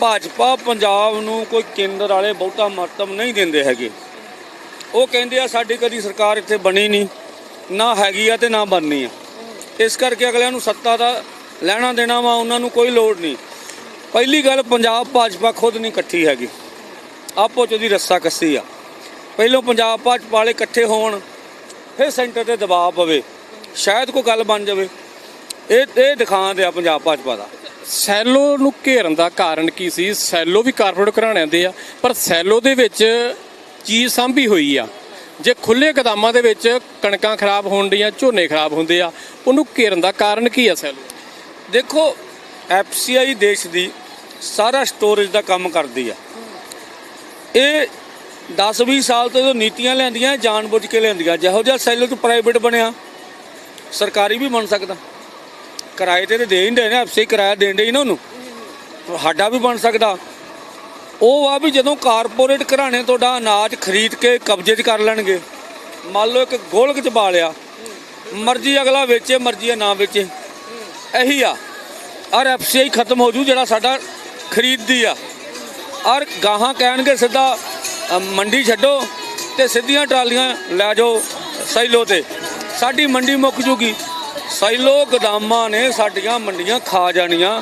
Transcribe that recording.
ਭਾਜਪਾ ਪੰਜਾਬ ਨੂੰ ਕੋਈ ਕੇਂਦਰ ਵਾਲੇ ਬਹੁਤਾ ਮਹੱਤਵ ਨਹੀਂ ਦਿੰਦੇ ਹੈਗੇ। ਉਹ ਕਹਿੰਦੇ ਆ, ਸਾਡੀ ਕਦੀ ਸਰਕਾਰ ਇੱਥੇ ਬਣੀ ਨਹੀਂ, ਨਾ ਹੈਗੀ ਆ ਤੇ ਨਾ ਬਣਨੀ ਆ। ਇਸ ਕਰਕੇ ਅਗਲਿਆਂ ਨੂੰ ਸੱਤਾ ਦਾ ਲੈਣਾ ਦੇਣਾ ਵਾ, ਉਹਨਾਂ ਨੂੰ ਕੋਈ ਲੋੜ ਨਹੀਂ। ਪਹਿਲੀ ਗੱਲ, ਪੰਜਾਬ ਭਾਜਪਾ ਖੁਦ ਨਹੀਂ ਇਕੱਠੀ ਹੈਗੀ। ਆਪੋ ਚ ਉਹਦੀ ਰੱਸਾ ਕੱਸੀ ਆ। ਪਹਿਲੋਂ ਪੰਜਾਬ ਭਾਜਪਾ ਵਾਲੇ ਇਕੱਠੇ ਹੋਣ, ਫਿਰ ਸੈਂਟਰ ਤੇ ਦਬਾਅ ਪਵੇ। ਸ਼ਾਇਦ ਕੋਈ ਗੱਲ ਬਣ ਜਾਵੇ। ਇਹ ਇਹ ਦਿਖਾਉਂਦੇ ਆ ਪੰਜਾਬ ਭਾਜਪਾ ਦਾ। ਸੈਲੋ ਨੂੰ ਘੇਰਨ ਦਾ ਕਾਰਨ ਕੀ ਸੀ? ਸੈਲੋ ਵੀ ਕਾਰਪੋਰੇਟ ਘਰਾਣਿਆਂ ਦੇ ਆ, ਪਰ ਸੈਲੋ ਦੇ ਵਿੱਚ ਚੀਜ਼ ਸਾਂਭੀ ਹੋਈ ਆ। ਜੇ ਖੁੱਲੇ ਗਦਾਮਾਂ ਦੇ ਵਿੱਚ ਕਣਕਾਂ ਖਰਾਬ ਹੋਣ ਡੀਆਂ, ਝੋਨੇ ਖਰਾਬ ਹੁੰਦੇ ਆ, ਉਹਨੂੰ ਘੇਰਨ ਦਾ ਕਾਰਨ ਕੀ ਆ ਸੈਲੋ? ਦੇਖੋ, ਐਫਸੀਆਈ ਦੇਸ਼ ਦੀ ਸਾਰਾ ਸਟੋਰੇਜ ਦਾ ਕੰਮ ਕਰਦੀ ਆ। ਇਹ 10-20 ਸਾਲ ਤੋਂ ਜੋ ਨੀਤੀਆਂ ਲਿਆਂਦੀਆਂ ਜਾਣਬੁੱਝ ਕੇ ਲਿਆਂਦੀਆਂ ਜਿਹੋ ਜਿਹਾ ਸੈਲੋ ਚ ਪ੍ਰਾਈਵੇਟ ਬਣਿਆ, ਸਰਕਾਰੀ ਵੀ ਬਣ ਸਕਦਾ। ਕਿਰਾਏ ਤੇ ਤੇ ਦੇ ਹੀ ਨੇ ਐਫਸੀਆਈ ਕਿਰਾਇਆ ਦੇਣ ਦੇ ਹੀ ਨਾ ਉਹਨੂੰ। ਸਾਡਾ ਵੀ ਬਣ ਸਕਦਾ। ਉਹ ਆ ਵੀ ਜਦੋਂ ਕਾਰਪੋਰੇਟ ਘਰਾਣੇ ਤੁਹਾਡਾ ਅਨਾਜ ਖਰੀਦ ਕੇ ਕਬਜ਼ੇ 'ਚ ਕਰ ਲੈਣਗੇ, ਮੰਨ ਲਓ ਇੱਕ ਗੋਲਕ 'ਚ ਪਾ ਲਿਆ, ਮਰਜ਼ੀ ਅਗਲਾ ਵੇਚੇ, ਮਰਜ਼ੀ ਨਾ ਵੇਚੇ। ਇਹੀ ਆ। ਔਰ ਐਫਸੀਆਈ ਖਤਮ ਹੋ ਜੂ ਜਿਹੜਾ ਸਾਡਾ ਖਰੀਦਦੀ ਆ। ਔਰ ਗਾਹਾਂ ਕਹਿਣਗੇ ਸਿੱਧਾ ਮੰਡੀ ਛੱਡੋ ਤੇ ਸਿੱਧੀਆਂ ਟਰਾਲੀਆਂ ਲੈ ਜਾਓ ਸੈਲੋ ਤੇ। ਸਾਡੀ ਮੰਡੀ ਮੁੱਕ ਜੂਗੀ। ਸਾਈਲੋ ਗਦਾਮਾਂ ਨੇ ਸਾਡੀਆਂ ਮੰਡੀਆਂ ਖਾ ਜਾਣੀਆਂ।